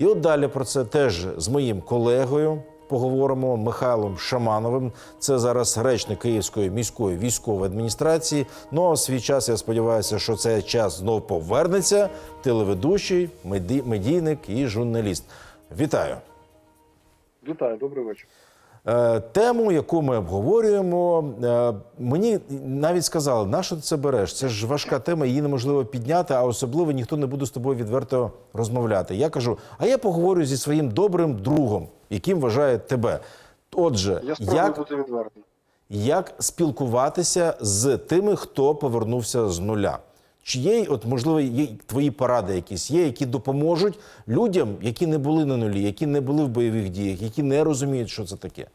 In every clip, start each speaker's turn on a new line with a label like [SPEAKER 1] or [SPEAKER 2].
[SPEAKER 1] І от далі про це теж з моїм колегою поговоримо Михайлом Шамановим. Це зараз речник Київської міської військової адміністрації. Ну а свій час я сподіваюся, що цей час знов повернеться. Телеведучий, меді- медійник і журналіст. Вітаю.
[SPEAKER 2] Вітаю, добрий вечір.
[SPEAKER 1] Е, Тему, яку ми обговорюємо, е, мені навіть сказали, на що ти це береш? Це ж важка тема, її неможливо підняти, а особливо ніхто не буде з тобою відверто розмовляти. Я кажу, а я поговорю зі своїм добрим другом, яким вважає тебе. Отже,
[SPEAKER 2] Я
[SPEAKER 1] як,
[SPEAKER 2] бути відвертим.
[SPEAKER 1] як спілкуватися з тими, хто повернувся з нуля? Чи є, от можливо, є твої поради якісь є, які допоможуть людям, які не були на нулі, які не були в бойових діях, які не розуміють, що це таке?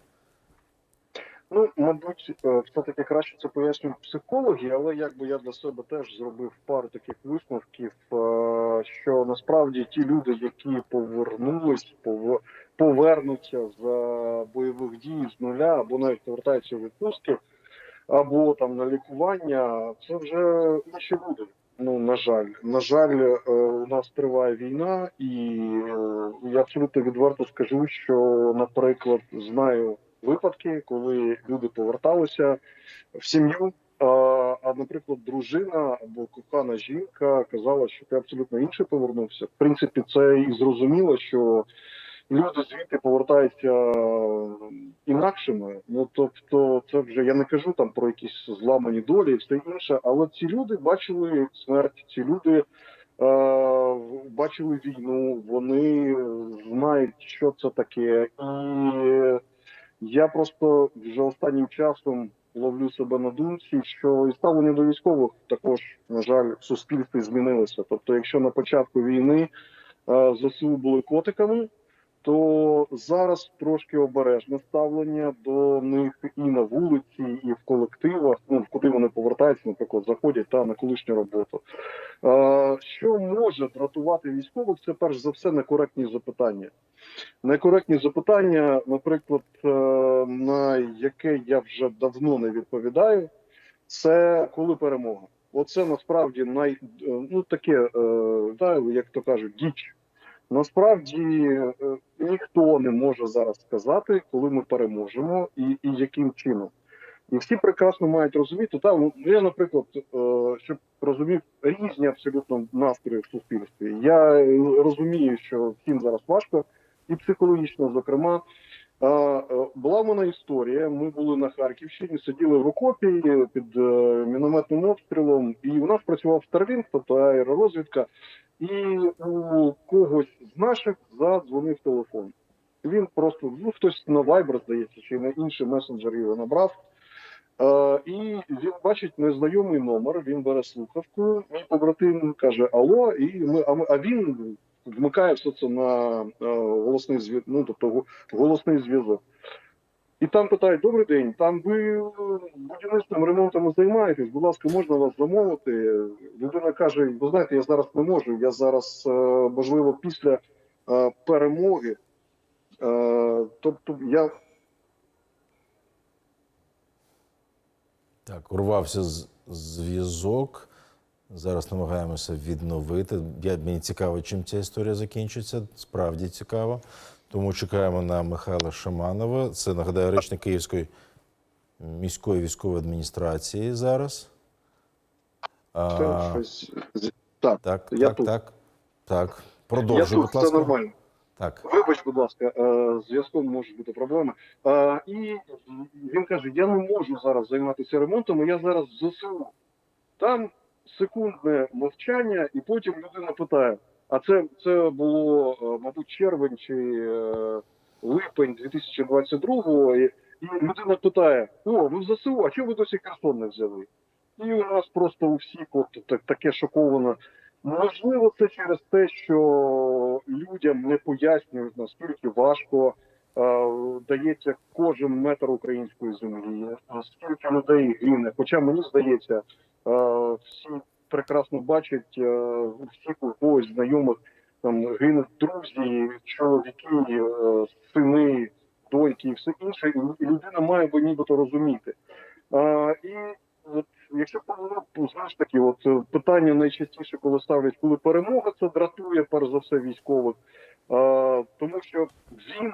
[SPEAKER 2] Ну, мабуть, е, все-таки краще це пояснюють психологи, але якби я для себе теж зробив пару таких висновків, е, що насправді ті люди, які повернулись, пов- повернуться з бойових дій з нуля, або навіть повертаються у відпустки, або там на лікування, це вже інші люди. Ну, на жаль, на жаль, е, у нас триває війна, і е, я абсолютно відверто скажу, що, наприклад, знаю випадки, коли люди поверталися в сім'ю. А наприклад, дружина або кохана жінка казала, що ти абсолютно інше повернувся. В принципі, це і зрозуміло, що люди звідти повертаються інакшими. Ну тобто, це вже я не кажу там про якісь зламані долі і все інше, але ці люди бачили смерть, ці люди. Е, бачили війну, вони знають, що це таке, і я просто вже останнім часом ловлю себе на думці, що і ставлення до військових також, на жаль, суспільстві змінилося. Тобто, якщо на початку війни е, ЗСУ були котиками, то зараз трошки обережне ставлення до них і на вулиці, і в колективах, ну куди вони повертаються, наприклад, заходять та на колишню роботу. Е, Що може дратувати військових? Це перш за все некоректні запитання. Некоректні запитання, наприклад, е, на яке я вже давно не відповідаю, це коли перемога. Оце насправді най е, ну таке, е, як то кажуть, діч. Насправді е, ніхто не може зараз сказати, коли ми переможемо і, і яким чином. І всі прекрасно мають розуміти. Та ну, я, наприклад, е, щоб розумів різні абсолютно настрої в суспільстві. Я е, розумію, що всім зараз важко, і психологічно, зокрема. Е, Була в мене історія. Ми були на Харківщині, сиділи в окопі під е, мінометним обстрілом, і у нас працював Starlink, тобто аеророзвідка, і у когось з наших задзвонив телефон. Він просто ну хтось на Viber, здається, чи на інший месенджер його набрав. Е, і він бачить незнайомий номер, він бере слухавку, мій побратим каже Алло, і ми, а, ми, а він вмикає все це на е, голосний зв'язок, ну тобто голосний зв'язок. І там питають: добрий день, там ви е, будівництвом ремонтом займаєтесь, будь ласка, можна вас замовити? Людина каже: ви знаєте, я зараз не можу, я зараз, е, можливо, після перемоги. Тобто я
[SPEAKER 1] Так, урвався зв'язок. Зараз намагаємося відновити. Я, мені цікаво, чим ця історія закінчиться. Справді цікаво. Тому чекаємо на Михайла Шаманова. Це нагадаю речник Київської міської військової адміністрації зараз. А,
[SPEAKER 2] так.
[SPEAKER 1] так,
[SPEAKER 2] я
[SPEAKER 1] так,
[SPEAKER 2] тут.
[SPEAKER 1] так, так. Продовжуй, будь
[SPEAKER 2] це нормально.
[SPEAKER 1] Так.
[SPEAKER 2] Вибач, будь ласка, е, зв'язком можуть бути проблеми. Е, І він каже: я не можу зараз займатися ремонтом, я зараз в ЗСУ. Там секундне мовчання, і потім людина питає: а це, це було, е, мабуть, червень чи е, липень 2022-го, і, людина питає: О, ви в ЗСУ, а чого ви досі Херсон не взяли? І у нас просто у всіх от так- таке шоковане. Можливо, це через те, що людям не пояснюють, наскільки важко дається кожен метр української землі, скільки людей гине. Хоча мені здається, е, всі прекрасно бачать, е, всіх у когось знайомих там гинуть друзі, чоловіки, е, сини, доньки і все інше, і людина має би нібито розуміти. Е, і от якщо ну, знаєш такі, от е, питання найчастіше, коли ставлять, коли перемога, це дратує перш за все військових. Е, Е, тому що він е,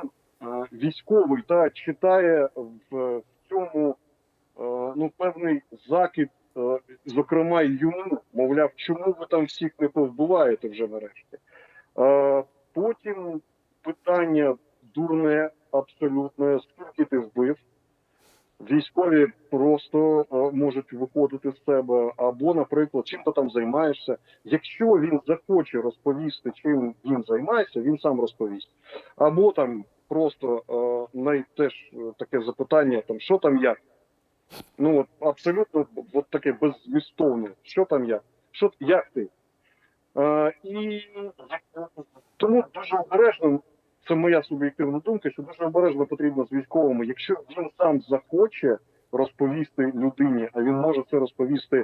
[SPEAKER 2] військовий та читає в, в цьому е, ну, певний закид, е, зокрема й йому, мовляв, чому ви там всіх не повбиваєте вже нарешті. Е, потім питання дурне, абсолютне, скільки ти вбив. Військові просто е, можуть виходити з себе, або, наприклад, чим ти там займаєшся. Якщо він захоче розповісти, чим він займається, він сам розповість. Або там просто е, най теж е, таке запитання: там що там як? Ну от абсолютно от таке беззмістовне. Що там як? Що як ти? Е, і тому дуже обережно, це моя суб'єктивна думка, що дуже обережно потрібно з військовими. Якщо він сам захоче розповісти людині, а він може це розповісти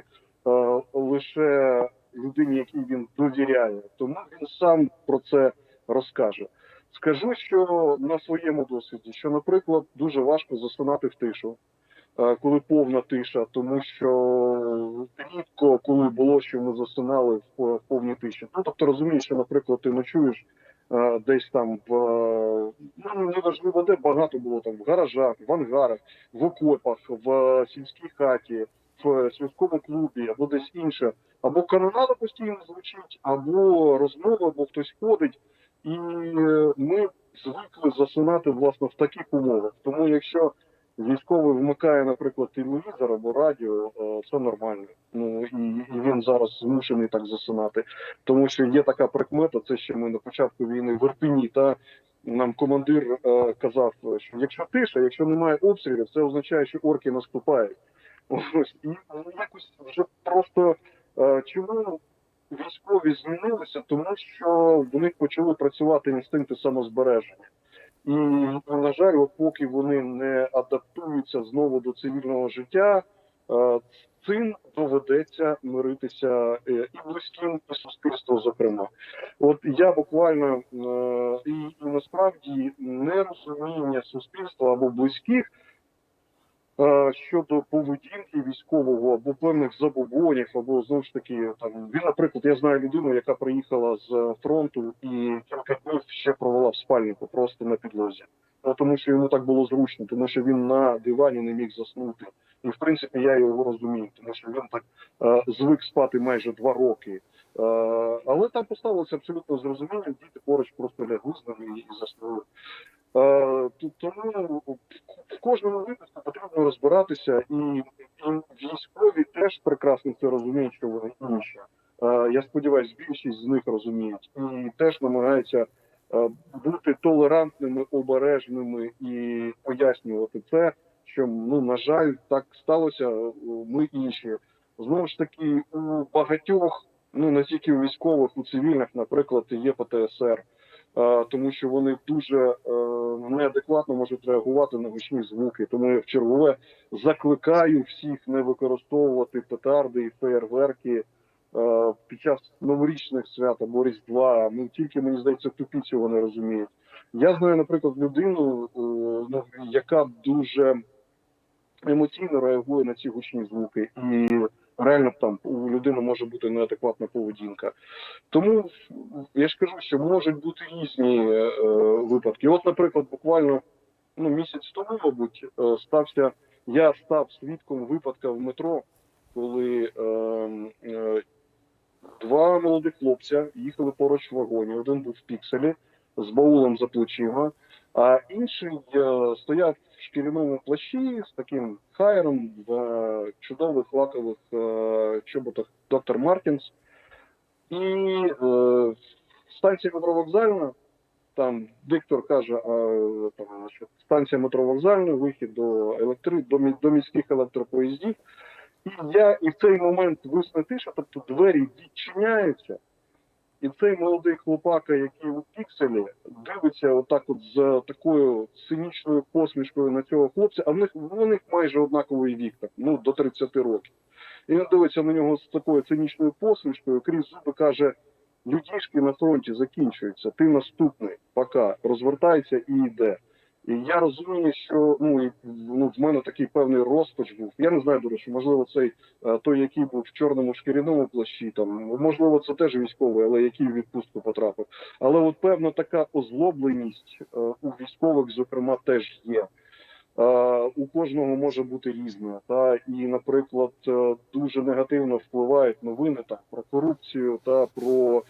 [SPEAKER 2] е, лише людині, якій він довіряє, тому він сам про це розкаже. Скажу, що на своєму досвіді, що, наприклад, дуже важко засинати в тишу, е, коли повна тиша, тому що рідко, коли було, що ми засинали в, в повній тиші. Ну тобто розумієш, що, наприклад, ти ночуєш е, десь там в е, ну неважливо, де багато було там в гаражах, в ангарах, в окопах, в е, сільській хаті, в сільському клубі або десь інше, або канонада постійно звучить, або розмова, або хтось ходить. І е, ми звикли засинати власне в таких умовах. Тому якщо військовий вмикає, наприклад, телевізор або радіо, е, це нормально. Ну і, він зараз змушений так засинати. Тому що є така прикмета, це ще ми на початку війни в Ірпіні, та нам командир е, казав, що якщо тиша, якщо немає обстрілів, це означає, що орки наступають. Ось і ну, якось вже просто е, чому військові змінилися, тому що в них почали працювати інстинкти самозбереження. І, на жаль, поки вони не адаптуються знову до цивільного життя, е, цим доведеться миритися е, і близьким, і суспільству, зокрема. От я буквально е, і, і насправді нерозуміння суспільства або близьких щодо поведінки військового або певних забобонів, або знову ж таки там він, наприклад, я знаю людину, яка приїхала з фронту і кілька днів ще провела в спальнику, просто на підлозі. Ну, тому що йому так було зручно, тому що він на дивані не міг заснути. І в принципі я його розумію, тому що він так е, звик спати майже два роки. Е, але там поставилося абсолютно зрозуміння, діти поруч просто лягли з ними і заснули. Е, тому в кожному випадку потрібно розбиратися, і, і військові теж прекрасно це розуміють, що вони інші. Е, я сподіваюся, більшість з них розуміють і теж намагаються е, бути толерантними, обережними і пояснювати це, що ну на жаль, так сталося. Ми інші. Знову ж таки, у багатьох, ну не тільки у військових, у цивільних, наприклад, є ПТСР. Е, тому що вони дуже е, неадекватно можуть реагувати на гучні звуки. Тому я в чергове закликаю всіх не використовувати петарди і феєрверки е, під час новорічних свят або Різдва. Ну тільки мені здається, тупі цього не розуміють. Я знаю, наприклад, людину, ну, яка дуже емоційно реагує на ці гучні звуки, і реально там у людини може бути неадекватна поведінка. Тому я ж кажу, що можуть бути різні е, випадки. От, наприклад, буквально ну, місяць тому, мабуть, е, стався. Я став свідком випадка в метро, коли е, е, два молодих хлопця їхали поруч в вагоні. Один був в пікселі з баулом за плечима, а інший е, стояв шкіряному плащі з таким хайером в е, чудових лакових е, чоботах доктор Мартінс. І е, станція метровокзальна, там диктор каже, а, там, значить, станція метровокзальна, вихід до електри, до, до міських електропоїздів. І я і в цей момент висне тиша, тобто двері відчиняються, і цей молодий хлопака, який у пікселі, дивиться отак от з такою цинічною посмішкою на цього хлопця, а в них, у них майже однаковий вік, так, ну, до 30 років. І він дивиться на нього з такою цинічною посмішкою, крізь зуби каже: людішки на фронті закінчуються, ти наступний, пока розвертається і йде. І я розумію, що ну, і, ну в мене такий певний розпач був. Я не знаю, до речі, можливо, цей е, той, який був в чорному шкіряному плащі, там можливо, це теж військовий, але який в відпустку потрапив. Але от певна така озлобленість е, у військових, зокрема, теж є. Е, У кожного може бути різне. Та і, наприклад, дуже негативно впливають новини так про корупцію та про,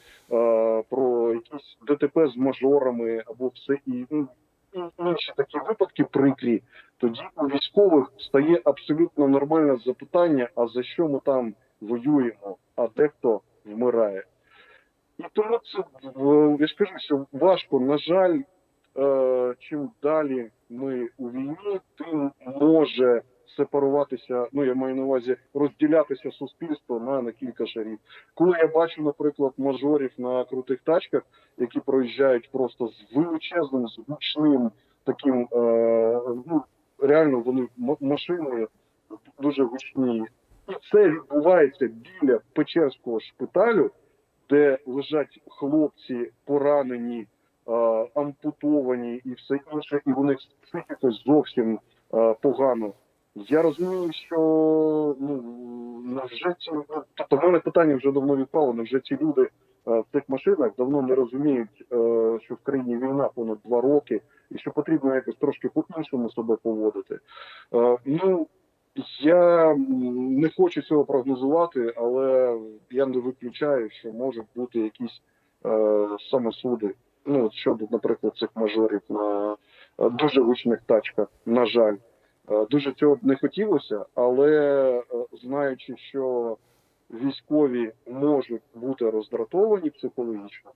[SPEAKER 2] про якісь ДТП з мажорами або все і ну, і інші такі випадки прикрі. Тоді у військових стає абсолютно нормальне запитання: а за що ми там воюємо? А дехто вмирає. І тому це я ж що важко, на жаль, е, чим далі ми у війні, тим може сепаруватися. Ну я маю на увазі розділятися суспільство на, на кілька шарів. Коли я бачу, наприклад, мажорів на крутих тачках, які проїжджають просто з величезним, з таким, е, ну реально вони м- машини дуже гучні. І це відбувається біля Печерського шпиталю, де лежать хлопці поранені, е, ампутовані і все інше, і у них з зовсім е, погано. Я розумію, що ну невже ці тобто в мене питання вже давно відпало. Невже ці люди е, в цих машинах давно не розуміють, е, що в країні війна понад два роки, і що потрібно якось трошки по-іншому себе поводити. Е, Ну я не хочу цього прогнозувати, але я не виключаю, що можуть бути якісь самосуди. Ну, щодо, наприклад, цих мажорів на дуже гучних тачках, на жаль. Е, Дуже цього б не хотілося, але е, знаючи, що військові можуть бути роздратовані психологічно,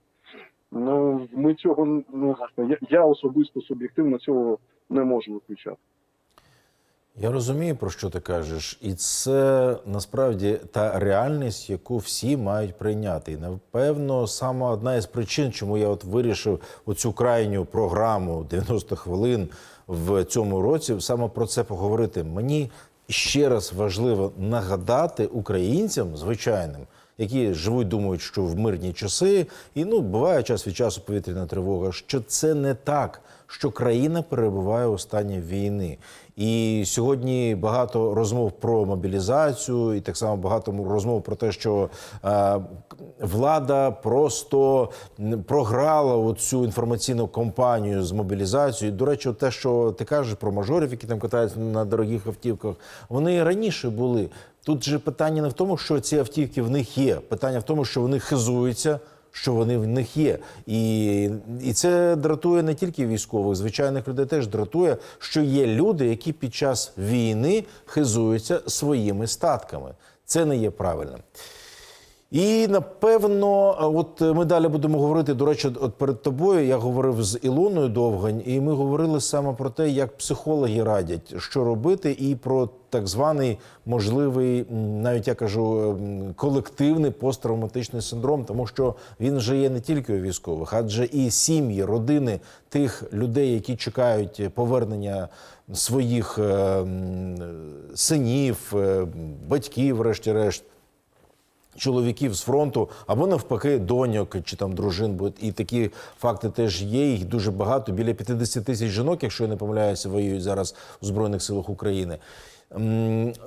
[SPEAKER 2] ну ми цього ну я, я особисто суб'єктивно цього не можу виключати.
[SPEAKER 1] Я розумію, про що ти кажеш, і це насправді та реальність, яку всі мають прийняти. І напевно, саме одна із причин, чому я от вирішив оцю крайню програму 90 хвилин в цьому році, саме про це поговорити. Мені ще раз важливо нагадати українцям звичайним. Які живуть, думають, що в мирні часи, і ну буває час від часу повітряна тривога, що це не так, що країна перебуває у стані війни. І сьогодні багато розмов про мобілізацію, і так само багато розмов про те, що е, влада просто програла цю інформаційну кампанію з мобілізацією. До речі, те, що ти кажеш про мажорів, які там катаються на дорогих автівках, вони раніше були. Тут же питання не в тому, що ці автівки в них є. Питання в тому, що вони хизуються що вони в них є. І, і це дратує не тільки військових, звичайних людей теж дратує, що є люди, які під час війни хизуються своїми статками. Це не є правильним. І напевно, от ми далі будемо говорити. До речі, от перед тобою я говорив з Ілоною Довгань, і ми говорили саме про те, як психологи радять, що робити, і про так званий можливий, навіть я кажу, колективний посттравматичний синдром, тому що він вже є не тільки у військових, адже і сім'ї, родини тих людей, які чекають повернення своїх е, синів, е, батьків, врешті-решт чоловіків з фронту або навпаки доньок чи там дружин. Бо і такі факти теж є. Їх дуже багато. Біля 50 тисяч жінок, якщо я не помиляюся, воюють зараз у збройних силах України.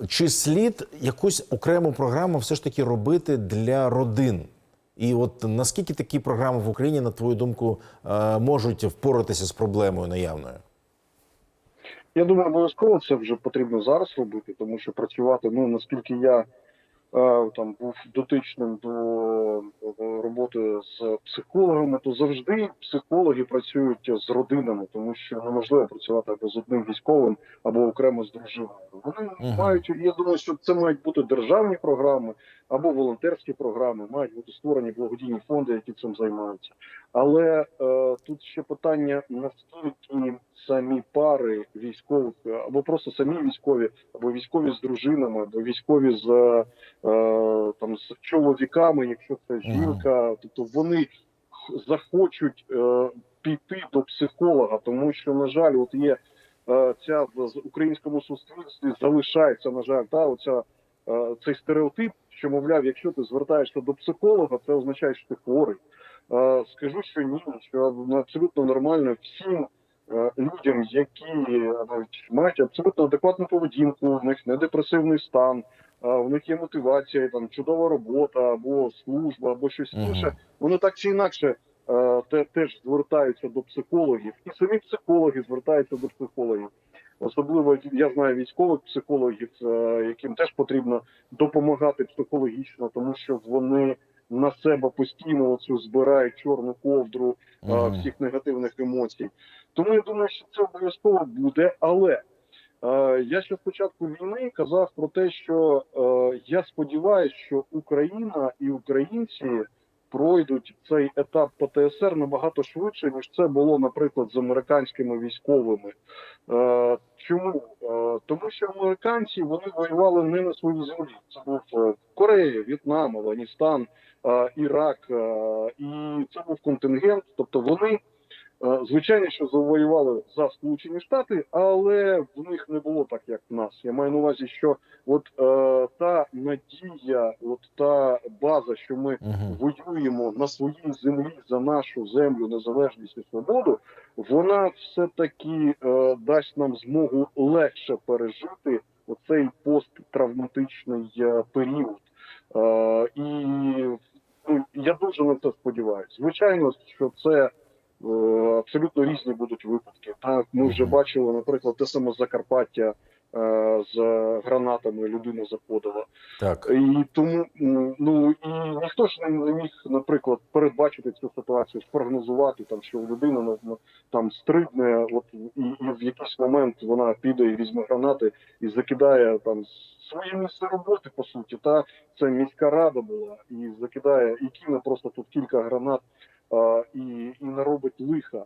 [SPEAKER 1] Чи слід якусь окрему програму все ж таки робити для родин? І от наскільки такі програми в Україні, на твою думку, е, можуть впоратися з проблемою наявною?
[SPEAKER 2] Я думаю, обов'язково це вже потрібно зараз робити, тому що працювати, ну наскільки я там був дотичним до е, роботи з психологами, то завжди психологи працюють з родинами, тому що неможливо працювати або з одним військовим, або окремо з дружиною. Вони
[SPEAKER 1] Мгм.
[SPEAKER 2] мають, я думаю, що це мають бути державні програми або волонтерські програми, мають бути створені благодійні фонди, які цим займаються. Але е, тут ще питання наскільки самі пари військових, або просто самі військові, або військові з дружинами, або військові з е, там з чоловіками, якщо це жінка, тобто вони захочуть е, піти до психолога, тому що на жаль, от є е, ця в українському суспільстві залишається на жаль, та оця е, цей стереотип, що мовляв, якщо ти звертаєшся до психолога, це означає, що ти хворий. Е, Скажу, що ні, що абсолютно нормально всім е, людям, які е, навіть мають абсолютно адекватну поведінку, в них не депресивний стан, в них є мотивація, там чудова робота або служба, або щось інше. Вони так чи інакше те, теж звертаються до психологів, і самі психологи звертаються до психологів. Особливо я знаю військових психологів, е, яким теж потрібно допомагати психологічно, тому що вони на себе постійно цю збирають чорну ковдру е, всіх негативних емоцій. Тому я думаю, що це обов'язково буде. Але е, я ще спочатку війни казав про те, що я сподіваюся, що Україна і українці пройдуть цей етап ПТСР набагато швидше, ніж це було, наприклад, з американськими військовими. Е, чому? Е, тому що американці вони воювали не на своїй землі. Це був е, Корея, В'єтнам, Афганістан, е, Ірак, е, і це був контингент. Тобто вони, звичайно, що завоювали за Сполучені Штати, але в них не було так, як в нас. Я маю на увазі, що от е, та надія, от та база, що ми
[SPEAKER 1] Мгм.
[SPEAKER 2] воюємо на своїй землі за нашу землю, незалежність і свободу, вона все таки е, дасть нам змогу легше пережити оцей посттравматичний е, період. Е, і ну, я дуже на це сподіваюся. Звичайно, що це е, абсолютно різні будуть випадки. Так, ми вже бачили, наприклад, те саме Закарпаття. е, З гранатами людина заходила,
[SPEAKER 1] Так.
[SPEAKER 2] і тому ну і ніхто ж не міг, наприклад, передбачити цю ситуацію, спрогнозувати там, що людина ну, ну, там стрибне, от і, і в якийсь момент вона піде і візьме гранати і закидає там своє місце роботи, по суті. Та це міська рада була, і закидає і кине просто тут кілька гранат а, і, і наробить лиха.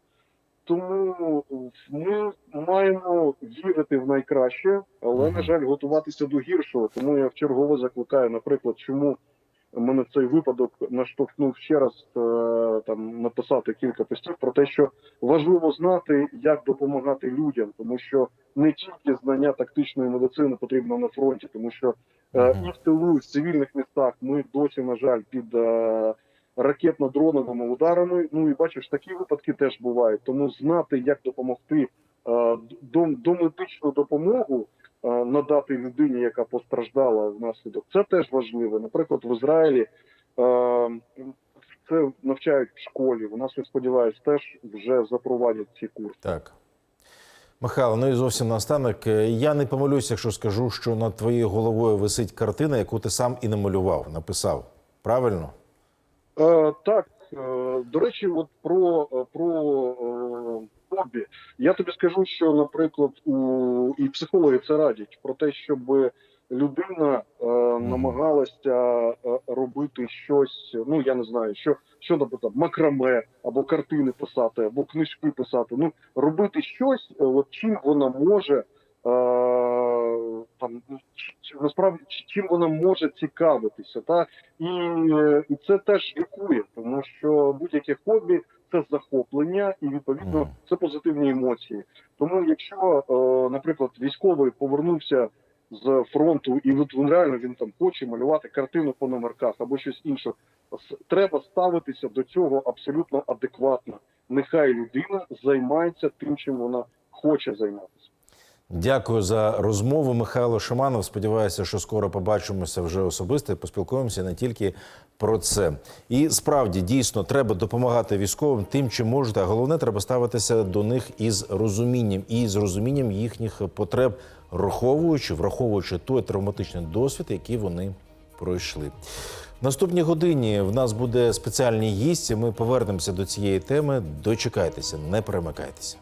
[SPEAKER 2] Тому ми маємо вірити в найкраще, але на жаль, готуватися до гіршого. Тому я вчергово закликаю, наприклад, чому мене цей випадок наштовхнув ще раз е, там написати кілька постів про те, що важливо знати, як допомагати людям, тому що не тільки знання тактичної медицини потрібно на фронті, тому що е, і в тилу, і в цивільних містах ми досі, на жаль, під е, ракетно-дроновими ударами. Ну і бачиш, такі випадки теж бувають. Тому знати, як допомогти е, до, медичну допомогу е, надати людині, яка постраждала внаслідок, це теж важливо. Наприклад, в Ізраїлі е, це навчають в школі. У нас я сподіваюся, теж вже запровадять ці курси.
[SPEAKER 1] Так. Михайло, ну і зовсім наостанок. Я не помилюсь, якщо скажу, що над твоєю головою висить картина, яку ти сам і намалював, написав. Правильно?
[SPEAKER 2] Е, так, е, до речі, от про, про е, хобі. Я тобі скажу, що, наприклад, у і психологи це радять про те, щоб людина е, намагалася е, робити щось. Ну я не знаю, що, що наприклад, макраме або картини писати, або книжки писати. Ну робити щось, е, от чим вона може. Там насправді чим вона може цікавитися, та і, і це теж лікує, тому що будь-яке хобі це захоплення, і відповідно це позитивні емоції. Тому, якщо, е, наприклад, військовий повернувся з фронту, і от він реально він там хоче малювати картину по номерках або щось інше, треба ставитися до цього абсолютно адекватно. Нехай людина займається тим, чим вона хоче займатися.
[SPEAKER 1] Дякую за розмову, Михайло Шиманов. Сподіваюся, що скоро побачимося вже особисто поспілкуємося не тільки про це. І справді дійсно треба допомагати військовим тим, чим можете. А головне, треба ставитися до них із розумінням і з розумінням їхніх потреб, враховуючи, враховуючи той травматичний досвід, який вони пройшли. В наступній годині в нас буде спеціальний гість. Ми повернемося до цієї теми. Дочекайтеся, не перемикайтеся.